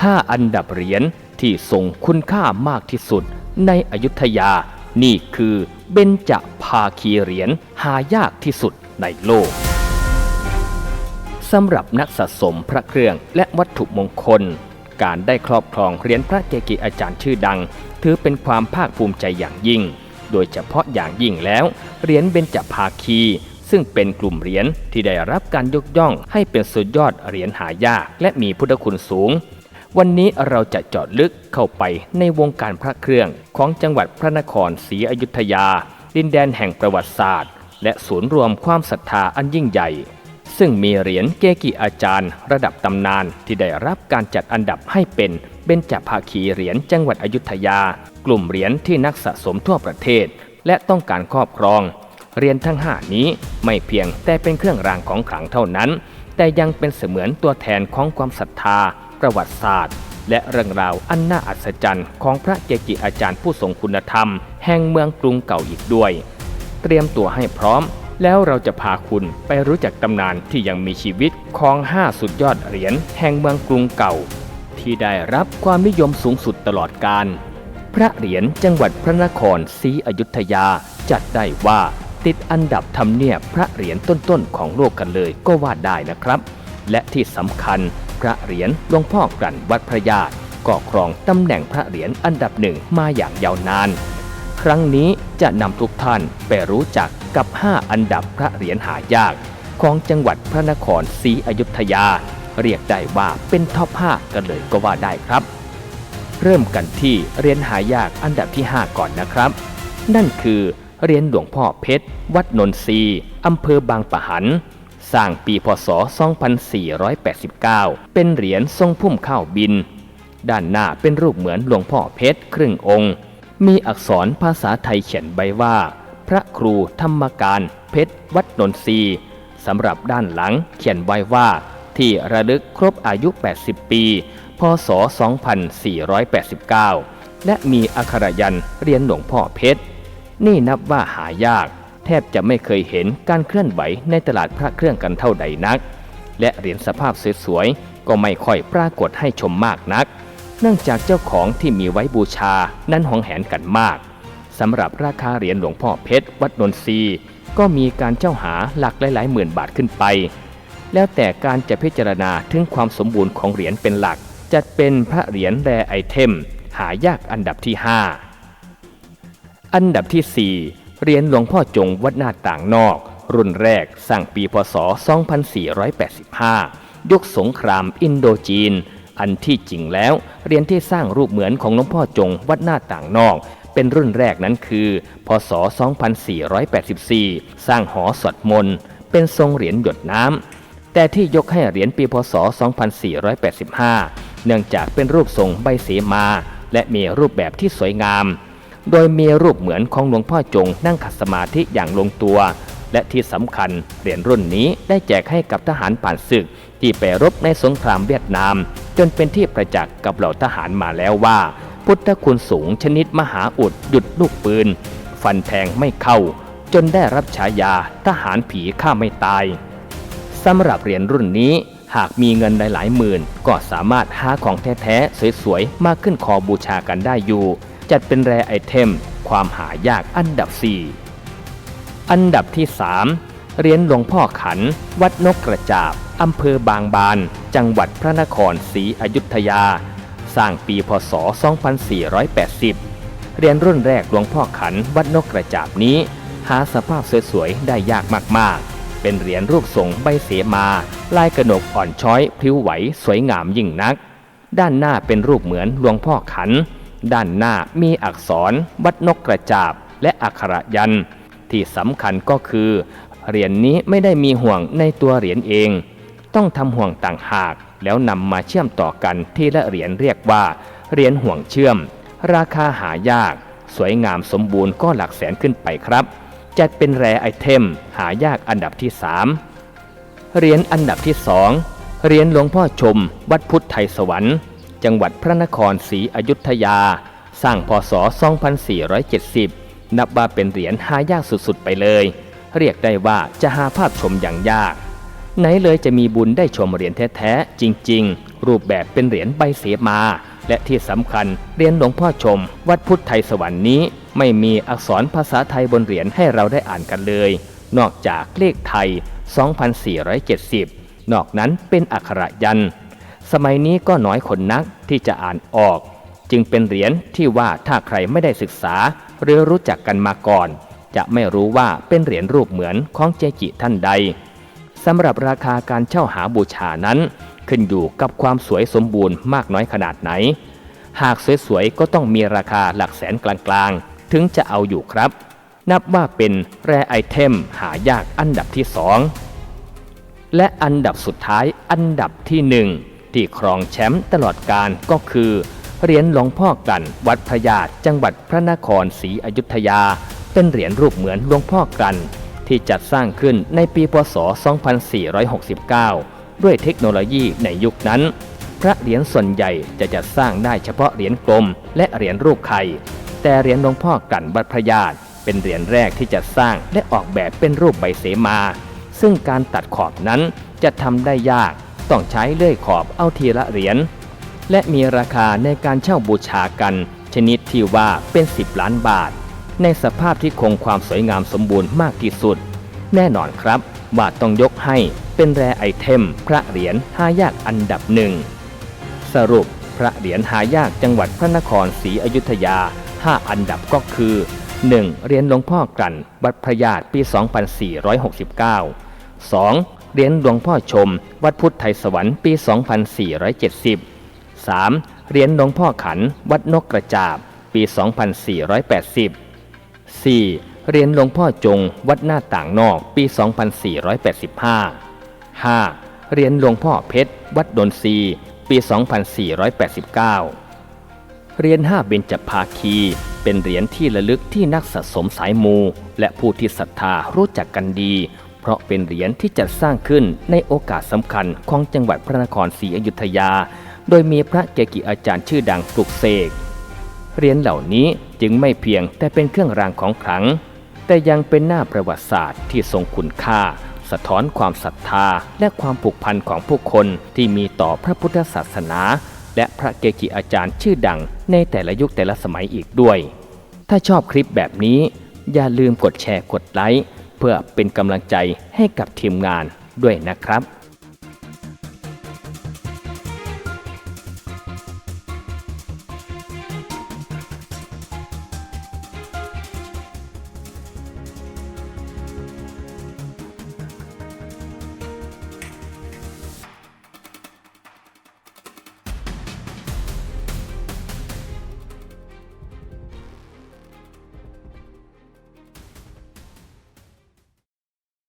5 อันดับเหรียญที่ทรงคุณค่ามากที่สุดในอยุธยา นี่คือเบญจภาคีเหรียญหายากที่สุดในโลกสำหรับนักสะสมพระเครื่องและวัตถุมงคล การได้ครอบครองเหรียญพระเกจิอาจารย์ชื่อดัง ถือเป็นความภาคภูมิใจอย่างยิ่ง โดยเฉพาะอย่างยิ่งแล้วเหรียญเบญจภาคี ซึ่งเป็นกลุ่มเหรียญที่ได้รับการยกย่องให้เป็นสุดยอดเหรียญหายากและมีพุทธคุณสูง วันนี้เราจะเจาะลึกเข้าไปในวงการพระเครื่องของจังหวัดพระนครศรีอยุธยา ดินแดนแห่งประวัติศาสตร์ และศูนย์รวมความศรัทธาอันยิ่งใหญ่ ซึ่งมีเหรียญเกกิอาจารย์ ระดับตำนานที่ได้รับการจัดอันดับให้เป็นเบญจภาคีเหรียญจังหวัดอยุธยา กลุ่มเหรียญที่นักสะสมทั่วประเทศ และต้องการครอบครองเหรียญทั้งห้านี้ไม่เพียงแต่เป็นเครื่องรางของขลังเท่านั้น แต่ยังเป็นเสมือนตัวแทนของความศรัทธา ประวัติศาสตร์ และเรื่องราวอันน่าอัศจรรย์ของพระเกจิอาจารย์ผู้ทรงคุณธรรม แห่งเมืองกรุงเก่าอีกด้วย เตรียมตัวให้พร้อม แล้วเราจะพาคุณไปรู้จักตำนานที่ยังมีชีวิตของ 5 สุดยอดเหรียญแห่งเมืองกรุงเก่า ที่ได้รับความนิยมสูงสุดตลอดกาลพระเหรียญจังหวัดพระนครศรีอยุธยาจัดได้ว่าติดอันดับทำเนียบพระเหรียญต้นๆของโลกกันเลยก็ว่าได้นะครับ และที่สำคัญ พระเหรียญหลวงพ่อกลั่นวัดพระญาติก็ครองตำแหน่งพระเหรียญอันดับหนึ่งมาอย่างยาวนาน ครั้งนี้จะนำทุกท่านไปรู้จักกับ 5 อันดับพระเหรียญหายาก ของจังหวัดพระนครศรีอยุธยา เรียกได้ว่าเป็นท็อป5กันเลยก็ว่าได้ครับ เริ่มกันที่เหรียญหายากอันดับที่ 5 ก่อนนะครับ นั่นคือเหรียญหลวงพ่อเพชร วัดนนทรีอำเภอบางปะหัน สร้างปีพศ 2489 เป็นเหรียญทรงพุ่มข้าวบิน ด้านหน้าเป็นรูปเหมือนหลวงพ่อเพชรครึ่งองค์ มีอักษรภาษาไทยเขียนใบว่า พระครูธรรมการเพชรวัดนนทรีสำหรับด้านหลังเขียนไว้ว่า ที่ระลึกครบอายุ 80 ปี พศ 2489 และมีอักขรยันเรียนหลวงพ่อเพชร นี่นับว่าหายาก แทบจะไม่เคยเห็นการเคลื่อนไหวในตลาดพระเครื่องกันเท่าใดนัก และเหรียญสภาพสวยๆก็ไม่ค่อยปรากฏให้ชมมากนัก เนื่องจากเจ้าของที่มีไว้บูชานั้นหวงแหนกันมากสำหรับราคาเหรียญหลวงพ่อเพชรวัดนนทรีก็มีการเจ้าหาหลักหลายๆหมื่นบาทขึ้นไป แล้วแต่การจะพิจารณาถึงความสมบูรณ์ของเหรียญเป็นหลัก จัดเป็นพระเหรียญแรไอเทม หายากอันดับที่ 5 อันดับที่ 4 เหรียญหลวงพ่อจงวัดหน้าต่างนอก รุ่นแรกสร้างปีพศ 2485ยกสงครามอินโดจีน อันที่จริงแล้วเหรียญที่สร้างรูปเหมือนของหลวงพ่อจงวัดหน้าต่างนอก เป็นรุ่นแรกนั้นคือ พศ 2484 สร้างหอสวดมนต์เป็นทรงเหรียญหยดน้ำแต่ที่ยกให้เหรียญปีพศ 2485 เนื่องจากเป็นรูปทรงใบเสมา และมีรูปแบบที่สวยงาม โดยมีรูปเหมือนของหลวงพ่อจงนั่งขัดสมาธิอย่างลงตัว และที่สำคัญเหรียญรุ่นนี้ได้แจกให้กับทหารผ่านศึก ที่ไปรบในสงครามเวียดนาม จนเป็นที่ประจักษ์กับเหล่าทหารมาแล้วว่า พุทธคุณสูงชนิดมหาอุดหยุดลูกปืน ฟันแทงไม่เข้า จนได้รับฉายาทหารผีฆ่าไม่ตายสำหรับเหรียญรุ่นนี้หากมีเงินหลายๆหมื่น ก็สามารถหาของแท้ ๆ สวย ๆ มาขึ้นคอบูชากันได้อยู่ จัดเป็นแรไอเทม ความหายากอันดับ 4 อันดับที่ 3เหรียญหลวงพ่อขัน วัดนกกระจาบอำเภอบางบาน จังหวัดพระนครศรีอยุธยา สร้างปีพศ 2480เหรียญรุ่นแรกหลวงพ่อขัน วัดนกกระจาบนี้ หาสภาพสวยๆได้ยากมากๆเป็นเหรียญรูปทรงใบเสมา ลายกระหนกอ่อนช้อยพลิ้วไหวสวยงามยิ่งนัก ด้านหน้าเป็นรูปเหมือนหลวงพ่อขัน ด้านหน้ามีอักษรวัดนกกระจาบและอักขระยัน ที่สำคัญก็คือเหรียญนนี้ไม่ได้มีห่วงในตัวเหรียญเอง ต้องทำห่วงต่างหาก แล้วนำมาเชื่อมต่อกันที่ละเหรียญเรียกว่าเหรียญห่วงเชื่อม ราคาหายาก สวยงามสมบูรณ์ก็หลักแสนขึ้นไปครับ จัดเป็นแรไอเทม หายากอันดับที่ 3เหรียญอันดับที่ 2เหรียญหลวงพ่อชม วัดพุทธไทยสวรรค์ จังหวัดพระนครศรีอยุธยา สร้างพศ 2470 นับว่าเป็นเหรียญหายากสุดๆไปเลย เรียกได้ว่าจะหาภาพชมอย่างยาก ไหนเลยจะมีบุญได้ชมเหรียญแท้ๆจริง ๆ รูปแบบเป็นเหรียญใบเสมา และที่สำคัญเหรียญหลวงพ่อชม วัดพุทธไทยสวรรค์นี้ ไม่มีอักษรภาษาไทยบนเหรียญให้เราได้อ่านกันเลย นอกจากเลขไทย 2470 นอกนั้นเป็นอักขระยันต์ สมัยนี้ก็น้อยคนนักที่จะอ่านออก จึงเป็นเหรียญที่ว่าถ้าใครไม่ได้ศึกษา หรือรู้จักกันมาก่อน จะไม่รู้ว่าเป็นเหรียญรูปเหมือนของเจจิท่านใดสำหรับราคาการเช่าหาบูชานั้น ขึ้นอยู่กับความสวยสมบูรณ์มากน้อยขนาดไหน หากสวยๆก็ต้องมีราคาหลักแสนกลางๆ ถึงจะเอาอยู่ครับ นับว่าเป็นแรไอเทมหายากอันดับที่สองและอันดับสุดท้ายอันดับที่หนึ่ง ที่ครองแชมป์ตลอดการก็คือเหรียญหลวงพ่อกลั่นวัดพระญาติจังหวัดพระนครศรีอยุธยา เป็นเหรียญรูปเหมือนหลวงพ่อกลั่นที่จัดสร้างขึ้นในปีพศ 2469 ด้วยเทคโนโลยีในยุคนั้น พระเหรียญส่วนใหญ่จะจัดสร้างได้เฉพาะเหรียญกลม และเหรียญรูปไข่แต่เหรียญหลวงพ่อกลั่นวัดพระญาติเป็นเหรียญแรกที่จะสร้างและออกแบบเป็นรูปใบเสมา ซึ่งการตัดขอบนั้นจะทำได้ยาก ต้องใช้เลื่อยขอบเอาทีละเหรียญและมีราคาในการเช่าบูชากัน ชนิดที่ว่าเป็น 10 ล้านบาท ในสภาพที่คงความสวยงามสมบูรณ์มากที่สุด แน่นอนครับว่าต้องยกให้เป็นแรไอเทม พระเหรียญหายากอันดับหนึ่งสรุปพระเหรียญหายากจังหวัดพระนครศรีอยุธยา 5 อันดับก็คือ 1. เหรียญหลวงพ่อกลั่นวัดพระญาติปี 2469 2. เหรียญหลวงพ่อชม วัดพุทธไทยสวรรค์ปี 2470 3. เหรียญหลวงพ่อขัน วัดนกกระจาบ ปี 2480 4. เหรียญหลวงพ่อจง วัดหน้าต่างนอก ปี 2485 5. เหรียญหลวงพ่อเพชร วัดดนทรีปี 2489 เหรียญห้าเบญจภาคี เป็นเหรียญที่ระลึกที่นักสะสมสายมู และผู้ที่ศรัทธารู้จักกันดี เพราะเป็นเหรียญที่จัดสร้างขึ้นในโอกาสสำคัญของจังหวัดพระนครศรีอยุธยา โดยมีพระเกจิอาจารย์ชื่อดังปลุกเสกเหรียญเหล่านี้จึงไม่เพียงแต่เป็นเครื่องรางของขลัง แต่ยังเป็นหน้าประวัติศาสตร์ที่ทรงคุณค่า สะท้อนความศรัทธาและความผูกพันของผู้คนที่มีต่อพระพุทธศาสนา และพระเกจิอาจารย์ชื่อดังในแต่ละยุคแต่ละสมัยอีกด้วย ถ้าชอบคลิปแบบนี้ อย่าลืมกดแชร์กดไลค์ เพื่อเป็นกำลังใจให้กับทีมงานด้วยนะครับ